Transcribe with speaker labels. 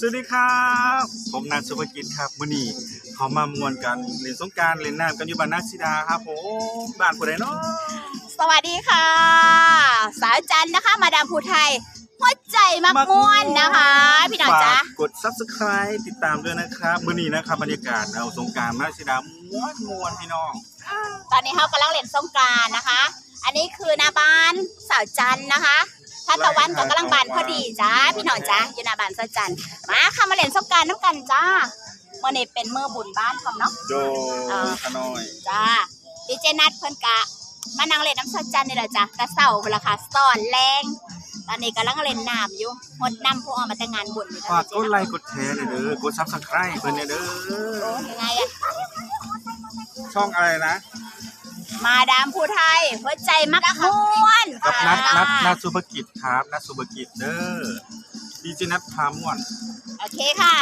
Speaker 1: สวัสดีครับ ผมนันสุภกิจครับมื้อนี้เขามามวนกันเล่นสงกรารเล่นน้ำกันอยู่บ้านนักสิดาครับผมบ้านผู้ใดเนาะ
Speaker 2: สวัสดีค่ะ สาวจันนะคะ มาดามภูไทยหัวใจมักม่วนนะคะ พี่น้องจ๊ะ
Speaker 1: ฝากกด Subscribe ติดตามด้วยนะครับมื้อนี้นะครับบรรยากาศเอาสงกรารนักสิดาม่วนม่วนๆพี่น้อง
Speaker 2: ตอนนี้เขากำลังเล่นสงกรารนะคะ อันนี้คือหน้าบ้านสาวจันนะคะ ท่านตะวันก็กำลังบานพอดีจ้าพี่น้องจ้าอยู่หน้าบ้านสาวจันมาค่ะมาเล่นสงกรารน้ำกันจ้าเมื่อนี้เป็นมือบุญบ้านพร้อมเนาะ
Speaker 1: โด
Speaker 2: อ่า
Speaker 1: ขน้อย
Speaker 2: จ้าดีเจนัดเพิ่นกะ มานั่งเล่นน้ำสาวจันนี่แหละจ้ากระเศร้าเวลาค่ะสอนแรง ตอนนี้กำลังเล่นน้ำอยู่หดน้ำผู้ออกมาแต่งงานบุญอยู่
Speaker 1: ฝากกดไลค์กดแชร์หน่อยเด้อกด Subscribe เพิ่นเนี่ยเด้
Speaker 2: โอ้
Speaker 1: อ
Speaker 2: ยังไงอะ
Speaker 1: ช่องอะไรนะ
Speaker 2: มาดามผู้ไทยหัวใจมักม่วน
Speaker 1: กับ นัดนัดนั
Speaker 2: ค่ะ
Speaker 1: ดสุภกิจครับนัดสุภกิจเด้อดีเจนัดพาม่วน
Speaker 2: โอเคค่ะ